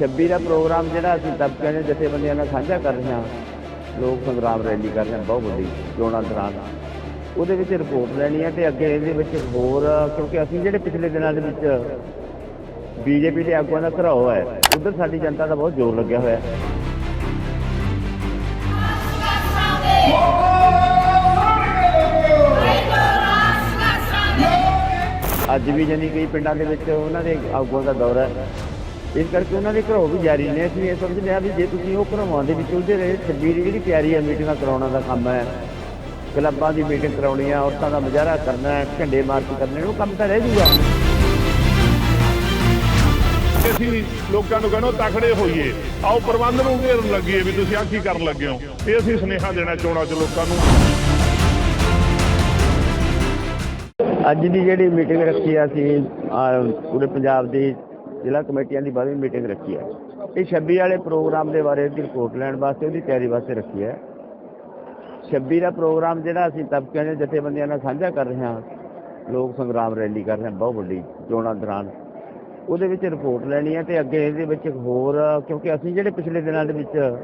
26 ਦਾ programme ਜਿਹੜਾ ਅਸੀਂ ਦਬਕਿਆਂ ਦੇ ਜਥੇਬੰਦੀਆਂ ਨਾਲ ਸਾਂਝਾ ਕਰ ਰਹੇ ਹਾਂ, ਲੋਕ ਸੰਗਰਾਮ ਰੈਲੀ ਕਰ ਰਹੇ ਹਾਂ, ਬਹੁਤ ਵੱਡੀ ਚੋਣਾਂ ਦੌਰਾਨ। ਉਹਦੇ ਵਿੱਚ ਰਿਪੋਰਟ ਲੈਣੀ ਹੈ ਤੇ ਅੱਗੇ ਇਹਦੇ ਵਿੱਚ ਹੋਰ, ਕਿਉਂਕਿ ਅਸੀਂ ਜਿਹੜੇ ਪਿਛਲੇ ਦਿਨਾਂ ਦੇ ਵਿੱਚ ਬੀਜੇਪੀ ਦੇ ਆਗੂਆਂ ਦਾ ਘਰਾਓ ਹੈ, ਉਧਰ ਸਾਡੀ ਜਨਤਾ ਦਾ ਬਹੁਤ ਜ਼ੋਰ ਲੱਗਿਆ ਹੋਇਆ ਹੈ। ਅੱਜ ਵੀ ਜਾਨੀ ਕਈ ਪਿੰਡਾਂ ਦੇ ਵਿੱਚ ਉਹਨਾਂ ਦੇ ਆਗੂਆਂ ਦਾ ਦੌਰਾ ਹੈ। ਇਸ ਕਰਕੇ ਉਹਨਾਂ ਦੇ ਘਰੋਂ ਵੀ ਜਾਰੀ ਨੇ। ਅਸੀਂ ਇਹ ਸਮਝ ਲਿਆ ਵੀ ਜੇ ਤੁਸੀਂ ਉਹ ਘਰੋਂ ਦੇ ਵਿੱਚ ਉਲਝੇ ਰਹੇ ਛੱਬੀ ਦੀ ਜਿਹੜੀ ਤਿਆਰੀ ਹੈ ਮੀਟਿੰਗਾਂ ਕਰਾਉਣਾ ਦਾ ਕੰਮ ਹੈ ਕਲੱਬਾਂ ਦੀ ਮੀਟਿੰਗ ਕਰਾਉਣੀ ਹੈ ਔਰਤਾਂ ਦਾ ਮੁਜ਼ਾਹਰਾ ਕਰਨਾ ਹੈ ਝੰਡੇ ਮਾਰਚ ਕਰਨੇ ਉਹ ਕੰਮ ਤਾਂ ਰਹਿ ਜੂਗਾ। ਅਸੀਂ ਲੋਕਾਂ ਨੂੰ ਕਹਿੰਦੇ ਤਕੜੇ ਹੋਈਏ। ਆਓ ਪ੍ਰਬੰਧ ਨੂੰ ਘੇਰਨ ਲੱਗੀਏ ਵੀ ਤੁਸੀਂ ਆ ਕੀ ਕਰਨ ਲੱਗੇ ਹੋ। ਇਹ ਅਸੀਂ ਸੁਨੇਹਾ ਦੇਣਾ ਚੋਣਾਂ 'ਚ ਲੋਕਾਂ ਨੂੰ। ਅੱਜ ਦੀ ਜਿਹੜੀ ਮੀਟਿੰਗ ਰੱਖੀ ਆ ਆਹ, ਪੂਰੇ ਪੰਜਾਬ ਦੀ ਜ਼ਿਲ੍ਹਾ ਕਮੇਟੀਆਂ ਦੀ ਬਾਰਵੀਂ ਮੀਟਿੰਗ ਰੱਖੀ ਹੈ। ਇਹ 26 ਵਾਲੇ ਪ੍ਰੋਗਰਾਮ ਦੇ ਬਾਰੇ ਦੀ ਰਿਪੋਰਟ ਲੈਣ ਵਾਸਤੇ ਉਹਦੀ ਤਿਆਰੀ ਵਾਸਤੇ ਰੱਖੀ ਹੈ। 26 ਦਾ ਪ੍ਰੋਗਰਾਮ ਜਿਹੜਾ ਅਸੀਂ ਤਬਕਿਆਂ ਦੇ ਜਥੇਬੰਦੀਆਂ ਨਾਲ ਸਾਂਝਾ ਕਰ ਰਹੇ ਹਾਂ, ਲੋਕ ਸੰਗਰਾਮ ਰੈਲੀ ਕਰ ਰਹੇ ਹਾਂ, ਬਹੁਤ ਵੱਡੀ ਚੋਣਾਂ ਦੌਰਾਨ। ਉਹਦੇ ਵਿੱਚ ਰਿਪੋਰਟ ਲੈਣੀ ਹੈ ਤੇ ਅੱਗੇ ਇਹਦੇ ਵਿੱਚ ਹੋਰ, ਕਿਉਂਕਿ ਅਸੀਂ ਜਿਹੜੇ ਪਿਛਲੇ ਦਿਨਾਂ ਦੇ ਵਿੱਚ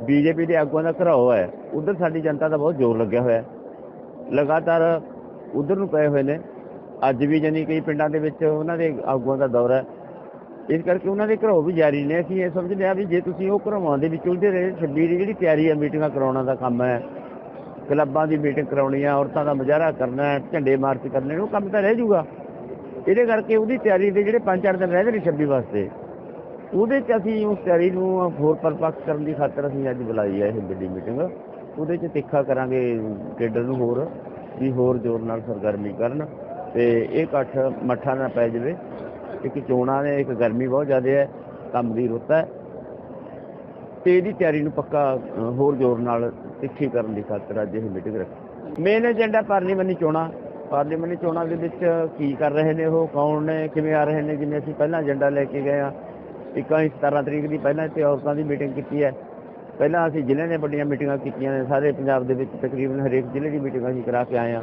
ਬੀਜੇਪੀ ਦੇ ਆਗੂਆਂ ਦਾ ਘਰਾਓ ਹੈ, ਉਧਰ ਸਾਡੀ ਜਨਤਾ ਦਾ ਬਹੁਤ ਜ਼ੋਰ ਲੱਗਿਆ ਹੋਇਆ ਹੈ। ਲਗਾਤਾਰ ਉਧਰ ਨੂੰ ਪਏ ਹੋਏ ਨੇ। ਅੱਜ ਵੀ ਜਾਨੀ ਕਈ ਪਿੰਡਾਂ ਦੇ ਵਿੱਚ ਉਹਨਾਂ ਦੇ ਆਗੂਆਂ ਦਾ ਦੌਰਾ ਹੈ। ਇਸ ਕਰਕੇ ਉਹਨਾਂ ਦੇ ਘਰੋਂ ਵੀ ਜਾਰੀ ਨੇ। ਅਸੀਂ ਇਹ ਸਮਝਦੇ ਲਿਆ ਵੀ ਜੇ ਤੁਸੀਂ ਉਹ ਘਰੋਂ ਦੇ ਵਿੱਚ ਉਲਝੇ ਰਹੇ 26 ਦੀ ਜਿਹੜੀ ਤਿਆਰੀ ਹੈ ਮੀਟਿੰਗਾਂ ਕਰਾਉਣਾ ਦਾ ਕੰਮ ਹੈ, ਕਲੱਬਾਂ ਦੀ ਮੀਟਿੰਗ ਕਰਾਉਣੀ ਹੈ ਔਰਤਾਂ ਦਾ ਮੁਜ਼ਾਹਰਾ ਕਰਨਾ ਹੈ, ਝੰਡੇ ਮਾਰਚ ਕਰਨੇ ਉਹ ਕੰਮ ਤਾਂ ਰਹਿ ਜੂਗਾ ਇਹਦੇ ਕਰਕੇ ਉਹਦੀ ਤਿਆਰੀ ਦੇ ਜਿਹੜੇ ਪੰਜ ਚਾਰ ਦਿਨ ਰਹਿੰਦੇ ਨੇ 26 ਵਾਸਤੇ। ਉਹਦੇ 'ਚ ਅਸੀਂ ਉਸ ਤਿਆਰੀ ਨੂੰ ਹੋਰ ਪਰਪੱਕ ਕਰਨ ਦੀ ਖਾਤਰ ਅਸੀਂ ਅੱਜ ਬੁਲਾਈ ਹੈ ਇਹ ਵੱਡੀ ਮੀਟਿੰਗ। ਉਹਦੇ 'ਚ ਤਿੱਖਾ ਕਰਾਂਗੇ ਕੇਡਰ ਨੂੰ ਹੋਰ, ਵੀ ਹੋਰ ਜ਼ੋਰ ਨਾਲ ਸਰਗਰਮੀ ਕਰਨ। ਤੇ ਇਹ ਇਕੱਠ ਮੱਠਾ ਨਾ ਪੈ ਜਾਵੇ। ਇੱਕ ਚੋਣਾਂ ਨੇ, ਇੱਕ ਗਰਮੀ ਬਹੁਤ ਜ਼ਿਆਦਾ ਹੈ, ਕੰਮ ਦੀ ਰੁੱਤ ਹੈ। ਤੇ ਇਹਦੀ ਤਿਆਰੀ ਨੂੰ ਪੱਕਾ ਹੋਰ ਜ਼ੋਰ ਨਾਲ ਤਿੱਖੀ ਕਰਨ ਦੀ ਖਾਤਰ ਅੱਜ ਇਹ ਮੀਟਿੰਗ ਰੱਖੀ। ਮੇਨ ਏਜੰਡਾ ਪਾਰਲੀਮੈਂਟੀ ਚੋਣਾਂ। ਪਾਰਲੀਮੈਂਟੀ ਚੋਣਾਂ ਦੇ ਵਿੱਚ ਕੀ ਕਰ ਰਹੇ ਨੇ ਉਹ, ਕੌਣ ਨੇ, ਕਿਵੇਂ ਆ ਰਹੇ ਨੇ, ਜਿਵੇਂ ਅਸੀਂ ਪਹਿਲਾਂ ਏਜੰਡਾ ਲੈ ਕੇ ਗਏ ਆ ਇੱਕਾਂ 17 ਤਰੀਕ ਦੀ ਪਹਿਲਾਂ ਇੱਥੇ ਔਰਤਾਂ ਦੀ ਮੀਟਿੰਗ ਕੀਤੀ ਹੈ। ਪਹਿਲਾਂ ਅਸੀਂ ਜ਼ਿਲ੍ਹੇ ਨੇ ਵੱਡੀਆਂ ਮੀਟਿੰਗਾਂ ਕੀਤੀਆਂ ਨੇ, ਸਾਰੇ ਪੰਜਾਬ ਦੇ ਵਿੱਚ ਤਕਰੀਬਨ ਹਰੇਕ ਜ਼ਿਲ੍ਹੇ ਦੀ ਮੀਟਿੰਗ ਅਸੀਂ ਕਰਾ ਕੇ ਆਏ ਆ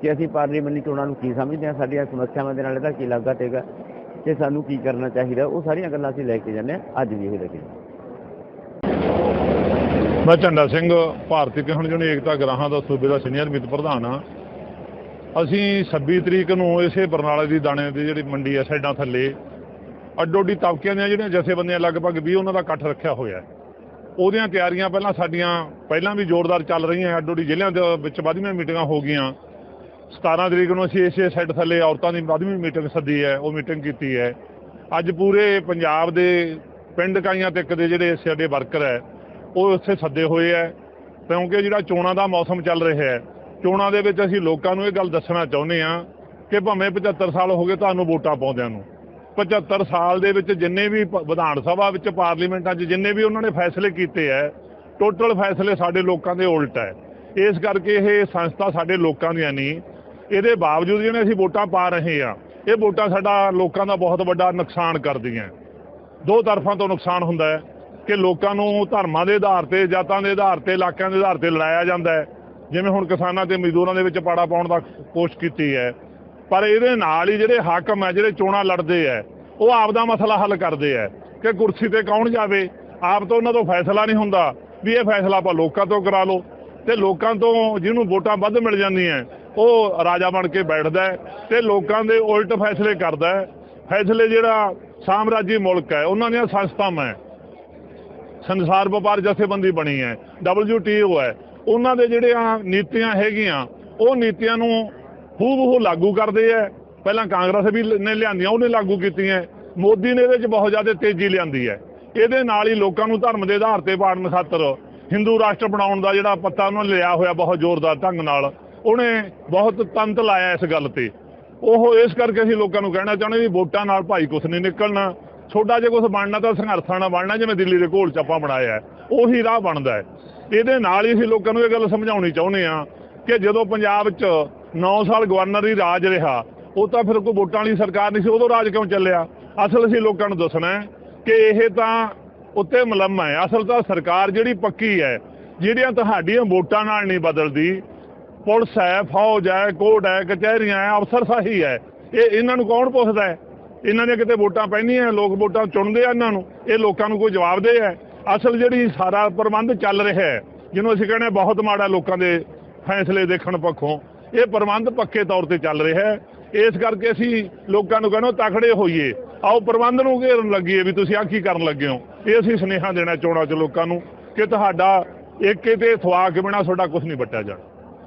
ਕਿ ਅਸੀਂ ਪਾਰਲੀਮੈਂਟੀ ਚੋਣਾਂ ਨੂੰ ਕੀ ਸਮਝਦੇ ਹਾਂ, ਸਾਡੀਆਂ ਸਮੱਸਿਆਵਾਂ ਦੇ ਨਾਲ ਇਹਦਾ ਕੀ ਲਾਗਤ ਹੈਗਾ ਤੇ ਸਾਨੂੰ ਕੀ ਕਰਨਾ ਚਾਹੀਦਾ, ਉਹ ਸਾਰੀਆਂ ਗੱਲਾਂ ਅਸੀਂ ਲੈ ਕੇ ਜਾਂਦੇ ਹਾਂ, ਅੱਜ ਵੀ ਇਹ ਲੈ ਕੇ ਮੈਂ ਝੰਡਾ ਸਿੰਘ, ਭਾਰਤੀ ਕਿਹਣ ਜਣੀ ਏਕਤਾ ਗ੍ਰਾਹਾਂ ਦਾ ਸੂਬੇ ਦਾ ਸੀਨੀਅਰ ਵਿੱਤ ਪ੍ਰਧਾਨ ਆ ਅਸੀਂ 26 ਤਰੀਕ ਨੂੰ ਇਸੇ ਬਰਨਾਲੇ ਦੀ ਦਾਣੇ ਦੀ ਜਿਹੜੀ ਮੰਡੀ ਹੈ, ਸਾਈਡਾਂ ਥੱਲੇ ਅੱਡੋ ਅੱਡੀ ਤਬਕਿਆਂ ਦੀਆਂ ਜਿਹੜੀਆਂ ਜਥੇਬੰਦੀਆਂ ਲਗਭਗ 20 ਉਹਨਾਂ ਦਾ ਇਕੱਠ ਰੱਖਿਆ ਹੋਇਆ ਉਹਦੀਆਂ ਤਿਆਰੀਆਂ ਪਹਿਲਾਂ ਸਾਡੀਆਂ ਪਹਿਲਾਂ ਵੀ ਜ਼ੋਰਦਾਰ ਚੱਲ ਰਹੀਆਂ ਅੱਡੋ ਜ਼ਿਲ੍ਹਿਆਂ ਦੇ ਵਿੱਚ ਵੱਧਵੀਆਂ ਮੀਟਿੰਗਾਂ ਹੋ ਗਈਆਂ। 17 ਤਰੀਕ ਨੂੰ ਅਸੀਂ ਇਸੇ ਸੈੱਟ ਥੱਲੇ ਔਰਤਾਂ ਦੀ ਵੱਧਵੀਂ ਮੀਟਿੰਗ ਸੱਦੀ ਹੈ, ਉਹ ਮੀਟਿੰਗ ਕੀਤੀ ਹੈ। ਅੱਜ ਪੂਰੇ ਪੰਜਾਬ ਦੇ ਪਿੰਡ ਕਾਈਆਂ ਤੱਕ ਦੇ ਜਿਹੜੇ ਸਾਡੇ ਵਰਕਰ ਹੈ, ਉਹ ਉੱਥੇ ਸੱਦੇ ਹੋਏ ਹੈ। ਕਿਉਂਕਿ ਜਿਹੜਾ ਚੋਣਾਂ ਦਾ ਮੌਸਮ ਚੱਲ ਰਿਹਾ ਹੈ, ਚੋਣਾਂ ਦੇ ਵਿੱਚ ਅਸੀਂ ਲੋਕਾਂ ਨੂੰ ਇਹ ਗੱਲ ਦੱਸਣਾ ਚਾਹੁੰਦੇ ਹਾਂ ਕਿ ਭਾਵੇਂ 75 ਸਾਲ ਹੋ ਗਏ ਤੁਹਾਨੂੰ ਵੋਟਾਂ ਪਾਉਂਦਿਆਂ ਨੂੰ 75 ਸਾਲ ਦੇ ਵਿੱਚ ਜਿੰਨੇ ਵੀ ਪ- ਵਿਧਾਨ ਸਭਾ ਵਿੱਚ ਪਾਰਲੀਮੈਂਟਾਂ 'ਚ ਜਿੰਨੇ ਵੀ ਉਹਨਾਂ ਨੇ ਫੈਸਲੇ ਕੀਤੇ ਹੈ, ਟੋਟਲ ਫੈਸਲੇ ਸਾਡੇ ਲੋਕਾਂ ਦੇ ਉਲਟ ਹੈ। ਇਸ ਕਰਕੇ ਇਹ ਸੰਸਥਾ ਸਾਡੇ ਲੋਕਾਂ ਦੀਆਂ ਨਹੀਂ ਇਹਦੇ ਬਾਵਜੂਦ ਜਿਹੜੇ ਅਸੀਂ ਵੋਟਾਂ ਪਾ ਰਹੇ ਆ ਇਹ ਵੋਟਾਂ ਸਾਡਾ ਲੋਕਾਂ ਦਾ ਬਹੁਤ ਵੱਡਾ ਨੁਕਸਾਨ ਕਰਦੀਆਂ ਦੋ ਤਰਫਾਂ ਤੋਂ ਨੁਕਸਾਨ ਹੁੰਦਾ ਹੈ ਕਿ ਲੋਕਾਂ ਨੂੰ ਧਰਮਾਂ ਦੇ ਆਧਾਰ ਤੇ, ਜਾਤਾਂ ਦੇ ਆਧਾਰ ਤੇ, ਇਲਾਕਿਆਂ ਦੇ ਆਧਾਰ ਤੇ ਲੜਾਇਆ ਜਾਂਦਾ ਹੈ। ਜਿਵੇਂ ਹੁਣ ਕਿਸਾਨਾਂ ਤੇ ਮਜ਼ਦੂਰਾਂ ਦੇ ਵਿੱਚ ਪਾੜਾ ਪਾਉਣ ਦਾ ਕੋਸ਼ਿਸ਼ ਕੀਤੀ ਹੈ। ਪਰ ਇਹਦੇ ਨਾਲ ਹੀ ਜਿਹੜੇ ਹਾਕਮ ਹੈ, ਜਿਹੜੇ ਚੋਣਾਂ ਲੜਦੇ ਹੈ, ਉਹ ਆਪ ਦਾ ਮਸਲਾ ਹੱਲ ਕਰਦੇ ਹੈ ਕਿ ਕੁਰਸੀ ਤੇ ਕੌਣ ਜਾਵੇ। ਆਪ ਤੋਂ ਉਹਨਾਂ ਤੋਂ ਫੈਸਲਾ ਨਹੀਂ ਹੁੰਦਾ ਵੀ ਇਹ ਫੈਸਲਾ ਆਪਾਂ ਲੋਕਾਂ ਤੋਂ ਕਰਾ ਲਓ ਤੇ ਲੋਕਾਂ ਤੋਂ ਜਿਹਨੂੰ ਵੋਟਾਂ ਵੱਧ ਮਿਲ ਜਾਂਦੀਆਂ ਉਹ ਰਾਜਾ ਬਣ ਕੇ ਬੈਠਦਾ ਹੈ ਤੇ ਲੋਕਾਂ ਦੇ ਉਲਟ ਫੈਸਲੇ ਕਰਦਾ ਫੈਸਲੇ ਜਿਹੜਾ ਸਾਮਰਾਜੀ ਮੁਲਕ ਹੈ, ਉਹਨਾਂ ਦੀਆਂ ਸੰਸਥਾਵਾਂ ਸੰਸਾਰ ਵਪਾਰ ਜਥੇਬੰਦੀ ਬਣੀ ਹੈ WTO ਹੈ। ਉਹਨਾਂ ਦੇ ਜਿਹੜੀਆਂ ਨੀਤੀਆਂ ਹੈਗੀਆਂ, ਉਹ ਨੀਤੀਆਂ ਨੂੰ ਹੂਬਹੂ ਲਾਗੂ ਕਰਦੇ ਹੈ। ਪਹਿਲਾਂ ਕਾਂਗਰਸ ਵੀ ਨੇ ਲਿਆਂਦੀਆਂ, ਉਹਨੇ ਲਾਗੂ ਕੀਤੀਆਂ। ਮੋਦੀ ਨੇ ਇਹਦੇ 'ਚ ਬਹੁਤ ਜ਼ਿਆਦਾ ਤੇਜ਼ੀ ਲਿਆਂਦੀ ਹੈ। ਇਹਦੇ ਨਾਲ ਹੀ ਲੋਕਾਂ ਨੂੰ ਧਰਮ ਦੇ ਆਧਾਰ ਤੇ ਪਾੜਨ ਖਾਤਰ ਹਿੰਦੂ ਰਾਸ਼ਟਰ ਬਣਾਉਣ ਦਾ ਜਿਹੜਾ ਪੱਤਾ ਉਹਨਾਂ ਨੇ ਲਿਆ ਹੋਇਆ ਬਹੁਤ ਜ਼ੋਰਦਾਰ ਢੰਗ ਨਾਲ। ਉਹਨੇ ਬਹੁਤ ਤੰਤ ਲਾਇਆ ਇਸ ਗੱਲ ਤੇ। ਉਹ ਇਸ ਕਰਕੇ ਅਸੀਂ ਲੋਕਾਂ ਨੂੰ ਕਹਿਣਾ ਚਾਹੁੰਦੇ ਵੀ ਵੋਟਾਂ ਨਾਲ ਭਾਈ ਕੁਛ ਨਹੀਂ ਨਿਕਲਣਾ। ਛੋਟਾ ਜੇ ਕੁਛ ਬਣਨਾ ਤਾਂ ਸੰਘਰਸ਼ਾਂ ਨਾਲ ਬਣਨਾ, ਜਿਵੇਂ ਦਿੱਲੀ ਦੇ ਘੋਲ ਚਾਪਾ ਬਣਾਇਆ ਉਹੀ ਰਾਹ ਬਣਦਾ ਹੈ। ਇਹਦੇ ਨਾਲ ਹੀ ਅਸੀਂ ਲੋਕਾਂ ਨੂੰ ਇਹ ਗੱਲ ਸਮਝਾਉਣੀ ਚਾਹੁੰਦੇ ਆ ਕਿ ਜਦੋਂ ਪੰਜਾਬ 'ਚ 9 ਸਾਲ ਗਵਰਨਰ ਹੀ ਰਾਜ ਰਿਹਾ, ਉਹ ਤਾਂ ਫਿਰ ਕੋਈ ਵੋਟਾਂ ਵਾਲੀ ਸਰਕਾਰ ਨਹੀਂ ਸੀ, ਉਦੋਂ ਰਾਜ ਕਿਉਂ ਚੱਲਿਆ? ਅਸਲ ਅਸੀਂ ਲੋਕਾਂ ਨੂੰ ਦੱਸਣਾ ਹੈ ਕਿ ਇਹ ਤਾਂ ਉੱਤੇ ਮਲਮ ਹੈ। ਅਸਲ ਤਾਂ ਸਰਕਾਰ ਜਿਹੜੀ ਪੱਕੀ ਹੈ, ਜਿਹੜੀਆਂ ਤੁਹਾਡੀਆਂ ਵੋਟਾਂ ਨਾਲ ਨਹੀਂ ਬਦਲਦੀ ਪੁਲਿਸ ਹੈ, ਫੌਜ ਹੈ, ਕੋਰਟ ਹੈ, ਕਚਹਿਰੀਆਂ ਹੈ ਅਫਸਰਸ਼ਾਹੀ ਹੈ। ਇਹ ਇਹਨਾਂ ਨੂੰ ਕੌਣ ਪੁੱਛਦਾ ਹੈ? ਇਹਨਾਂ ਨੇ ਕਿਤੇ ਵੋਟਾਂ ਪੈਂਦੀਆਂ ਲੋਕ ਵੋਟਾਂ ਚੁਣਦੇ ਆ ਇਹਨਾਂ ਨੂੰ। ਇਹ ਲੋਕਾਂ ਨੂੰ ਕੋਈ ਜਵਾਬ ਦੇ ਹੈ? ਅਸਲ ਜਿਹੜੀ ਸਾਰਾ ਪ੍ਰਬੰਧ ਚੱਲ ਰਿਹਾ ਹੈ, ਜਿਹਨੂੰ ਅਸੀਂ ਕਹਿੰਦੇ ਬਹੁਤ ਮਾੜਾ ਲੋਕਾਂ ਦੇ ਫੈਸਲੇ ਦੇਖਣ ਪੱਖੋਂ, ਇਹ ਪ੍ਰਬੰਧ ਪੱਕੇ ਤੌਰ ਤੇ ਚੱਲ ਰਿਹਾ ਹੈ। ਇਸ ਕਰਕੇ ਅਸੀਂ ਲੋਕਾਂ ਨੂੰ ਕਹਿੰਦੇ ਤਖੜੇ ਹੋਈਏ। ਆਓ ਪ੍ਰਬੰਧ ਨੂੰ ਘੇਰਨ ਲੱਗੀਏ ਵੀ ਤੁਸੀਂ ਆ ਕੀ ਕਰਨ ਲੱਗੇ ਹੋ। ਇਹ ਅਸੀਂ ਸੁਨੇਹਾ ਦੇਣਾ ਚੋਣਾਂ 'ਚ ਲੋਕਾਂ ਨੂੰ ਕਿ ਤੁਹਾਡਾ ਇੱਕ ਤੇ ਥਵਾ ਕੇ ਬਿਨਾ ਤੁਹਾਡਾ ਕੁਝ ਨਹੀਂ ਵੱਟਿਆ ਜਾਣਾ।